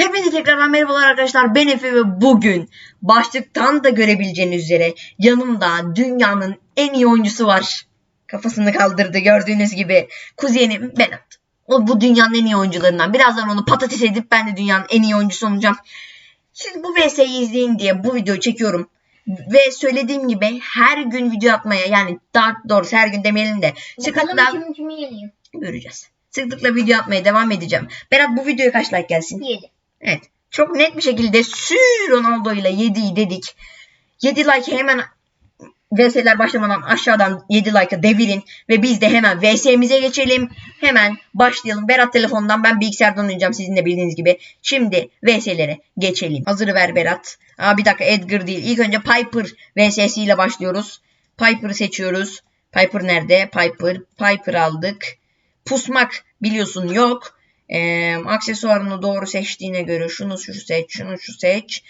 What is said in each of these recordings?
Hepinize tekrardan merhabalar arkadaşlar. Ben Efe ve bugün başlıktan da görebileceğiniz üzere yanımda dünyanın en iyi oyuncusu var. Kafasını kaldırdı gördüğünüz gibi. Kuzenim Berat. O bu dünyanın en iyi oyuncularından. Birazdan onu patates edip ben de dünyanın en iyi oyuncusu olacağım. Siz bu VS'yi izleyin diye bu videoyu çekiyorum. Ve söylediğim gibi her gün video atmaya yani daha doğrusu her gün demeyelim de Bakalım kim kimi yeniyor. göreceğiz. Sıklıkla video atmaya devam edeceğim. Berat bu videoya kaç like gelsin? 7. Evet. Çok net bir şekilde sü Ronaldo ile 7'yi dedik. 7 like hemen VS'ler başlamadan aşağıdan 7 like'ı devirin ve biz de hemen VS'mize geçelim. Hemen başlayalım. Berat telefondan ben bilgisayardan oynayacağım sizin de bildiğiniz gibi. Şimdi VS'lere geçelim. Hazırı ver Berat. Aa, bir dakika Edgar değil. İlk önce Piper VS'si ile başlıyoruz. Piper'ı seçiyoruz. Piper nerede? Piper. Piper aldık. Pusmak biliyorsun yok. Ee, aksesuarını doğru seçtiğine göre şunu şu seç, şunu şu seç.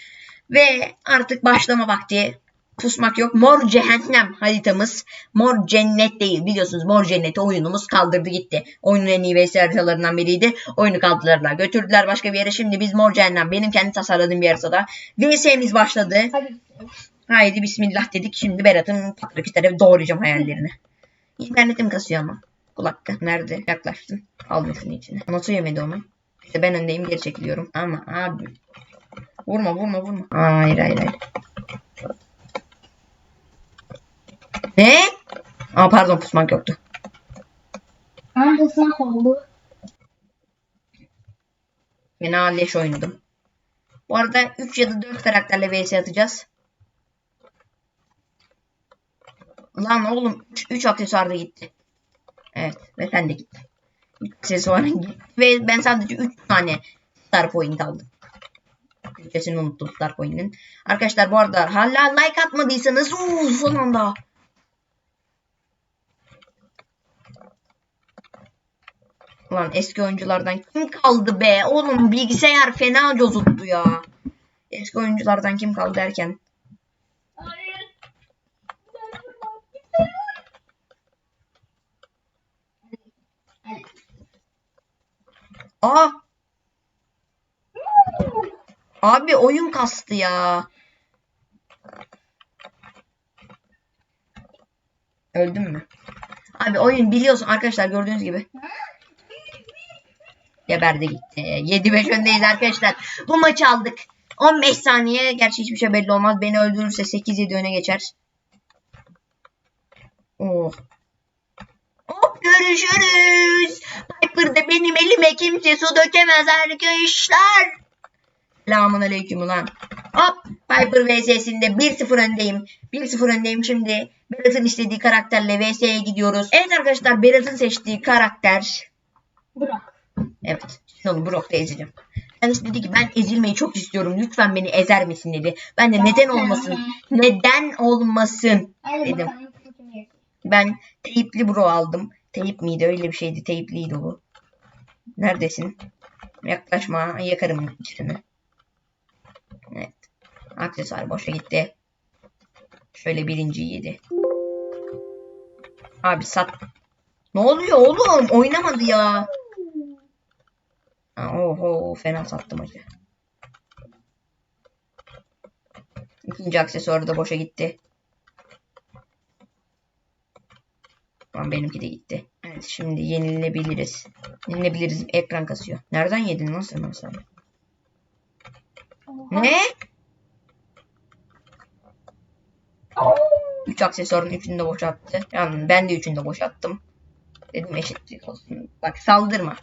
Ve artık başlama vakti. Pusmak yok. Mor cehennem haritamız. Mor cennet değil. Biliyorsunuz mor cenneti oyunumuz kaldırdı gitti. Oyunun en iyi VS haritalarından biriydi. Oyunu kaldırdılar. Götürdüler başka bir yere. Şimdi biz mor cehennem. Benim kendi tasarladığım bir haritada. VS'miz başladı. Hadi. Haydi bismillah dedik. Şimdi Berat'ın kütere doğrayacağım hayallerini. İnternetim kasıyor ama. Kulakta. Nerede? Yaklaştın. Aldım şunu içine. Nasıl yemedi onu? İşte ben öndeyim geri çekiliyorum. Ama abi. Vurma vurma vurma. Hayır hayır hayır. Ne? Aa pardon pusmak yoktu. Ama ıslah oldu. Fena leş oynadım. Bu arada 3 ya da 4 karakterle vs atacağız. Lan oğlum 3 aksesuar da gitti. Evet ve sen de gitti. 3 aksesuarın gitti. Ve ben sadece 3 tane star point aldım. Türkçesini unuttum star point'in. Arkadaşlar bu arada hala like atmadıysanız uuu son anda. Ulan eski oyunculardan kim kaldı be? Oğlum bilgisayar fena cozuttu ya. Eski oyunculardan kim kaldı derken. Aa! Abi oyun kastı ya. Öldüm mü? Abi oyun biliyorsun arkadaşlar gördüğünüz gibi. Geberdi gitti. 7-5 öndeyiz arkadaşlar. Bu maçı aldık. 15 saniye. Gerçi hiçbir şey belli olmaz. Beni öldürürse 8-7 öne geçer. Oh. Görüşürüz. Piper'da benim elime kimse su dökemez arkadaşlar. Selamun aleyküm ulan. Hop Piper VS'sinde 1-0 öndeyim. 1-0 öndeyim şimdi. Berat'ın istediği karakterle VS'ye gidiyoruz. Evet arkadaşlar Berat'ın seçtiği karakter. Bırak. Evet. Şimdi onu Brock'ta ezeceğim. Kendisi dedi ki ben ezilmeyi çok istiyorum. Lütfen beni ezer misin dedi. Ben de neden olmasın? Neden olmasın? Dedim. Ben teyipli bro aldım. Teyip miydi? Öyle bir şeydi. Teyipliydi bu. Neredesin? Yaklaşma. Yakarım içini. Evet. Aksesuar boşa gitti. Şöyle birinci yedi. Abi sat. Ne oluyor oğlum? Oynamadı ya. Ha, Oho fena sattım acı. İkinci aksesuarı da boşa gitti. Tamam benimki de gitti. Evet şimdi yenilebiliriz. Yenilebiliriz. Ekran kasıyor. Nereden yedin lan sen? Oha. Ne? 3 aksesuarın 3'ünü de boşalttı. Yani ben de 3'ünü de boşalttım. Dedim eşitlik olsun. Bak saldırma.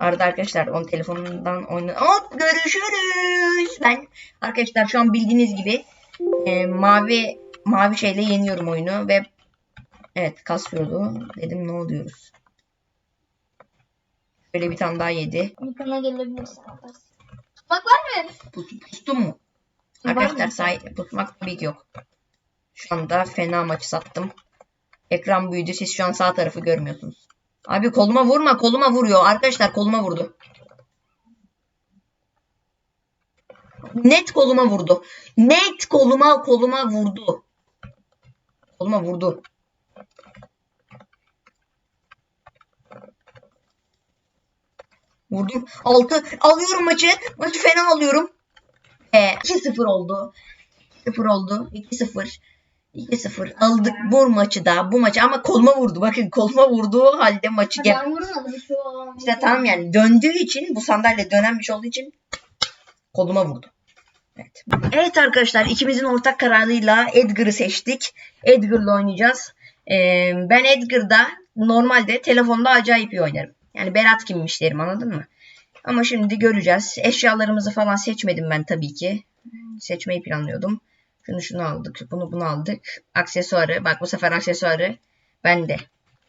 Arada arkadaşlar onun telefonundan oyna. Hop görüşürüz. Ben arkadaşlar şu an bildiğiniz gibi e, mavi mavi şeyle yeniyorum oyunu ve evet kasıyordu. Dedim ne oluyoruz. Şöyle bir tane daha yedi. Yakına gelebilirsin. Bak var mı? Pus, pustum mu? Var Arkadaşlar say pusmak tabii ki yok. Şu anda fena maçı sattım. Ekran büyüdü. Siz şu an sağ tarafı görmüyorsunuz. Abi koluma vurma. Koluma vuruyor. Arkadaşlar koluma vurdu. Net koluma vurdu. Net koluma koluma vurdu. Koluma vurdu. Vurdum. 6. Alıyorum maçı. Maçı fena alıyorum. E, 2-0 oldu. 2-0 oldu. 2-0. 2-0 aldık bu maçı da bu maçı ama koluma vurdu bakın koluma vurduğu halde maçı gel an. işte tamam yani döndüğü için bu sandalye dönen bir şey olduğu için koluma vurdu. Evet. Evet arkadaşlar ikimizin ortak kararıyla Edgar'ı seçtik. Edgar'la oynayacağız. Ee, ben Edgar'da normalde telefonda acayip iyi oynarım. Yani Berat kimmiş derim anladın mı? Ama şimdi göreceğiz. Eşyalarımızı falan seçmedim ben tabii ki. Seçmeyi planlıyordum. Şunu şunu aldık. Bunu bunu aldık. Aksesuarı. Bak bu sefer aksesuarı ben de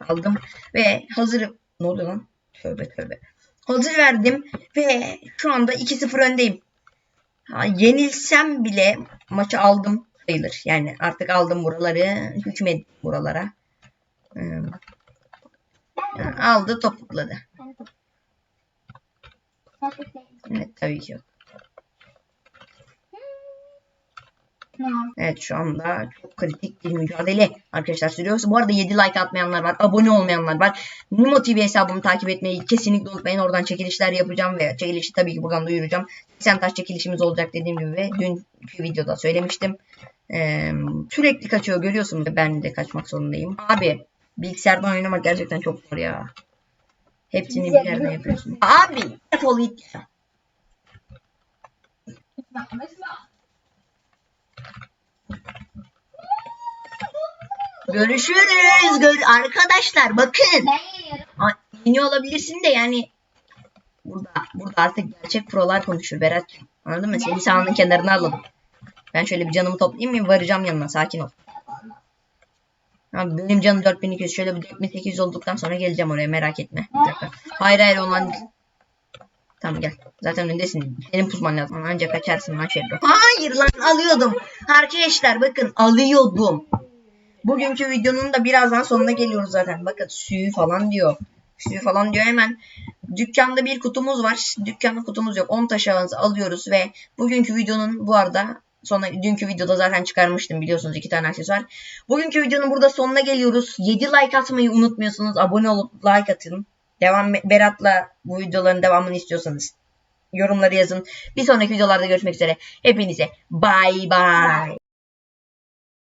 aldım. Ve hazır... Ne oluyor lan? Tövbe tövbe. Hazır verdim. Ve şu anda 2-0 öndeyim. Ha, yenilsem bile maçı aldım sayılır. Yani artık aldım buraları. Hükmet buralara. Aldı topukladı. Evet tabii ki yok. Evet şu anda çok kritik bir mücadele arkadaşlar sürüyoruz. Bu arada 7 like atmayanlar var. Abone olmayanlar var. Nimo TV hesabımı takip etmeyi kesinlikle unutmayın. Oradan çekilişler yapacağım ve çekilişi tabii ki buradan duyuracağım. 80 taş çekilişimiz olacak dediğim gibi ve dünkü videoda söylemiştim. Ee, sürekli kaçıyor görüyorsunuz. Ben de kaçmak zorundayım. Abi bilgisayardan oynamak gerçekten çok zor ya. Hepsini bir yerden yapıyorsun. Abi defol git ya. Görüşürüz. Gör arkadaşlar bakın. Yeniyor olabilirsin de yani burada burada artık gerçek prolar konuşur Berat. Anladın mı? Seni sahanın kenarına alalım. Ben şöyle bir canımı toplayayım mı? Varacağım yanına. Sakin ol. Benim canım 4200. Şöyle bir 4800 olduktan sonra geleceğim oraya. Merak etme. Hayır hayır olan Tamam gel. Zaten öndesin. Senin pusman lazım. Ancak kaçarsın lan Şebro. Hayır lan alıyordum. Arkadaşlar bakın alıyordum. Bugünkü videonun da birazdan sonuna geliyoruz zaten. Bakın suyu falan diyor. Suyu falan diyor hemen. Dükkanda bir kutumuz var. Dükkanda kutumuz yok. 10 taş alıyoruz ve bugünkü videonun bu arada sonra dünkü videoda zaten çıkarmıştım biliyorsunuz iki tane aksesuar. Bugünkü videonun burada sonuna geliyoruz. 7 like atmayı unutmuyorsunuz. Abone olup like atın. Devam Berat'la bu videoların devamını istiyorsanız yorumları yazın. Bir sonraki videolarda görüşmek üzere. Hepinize bye bye.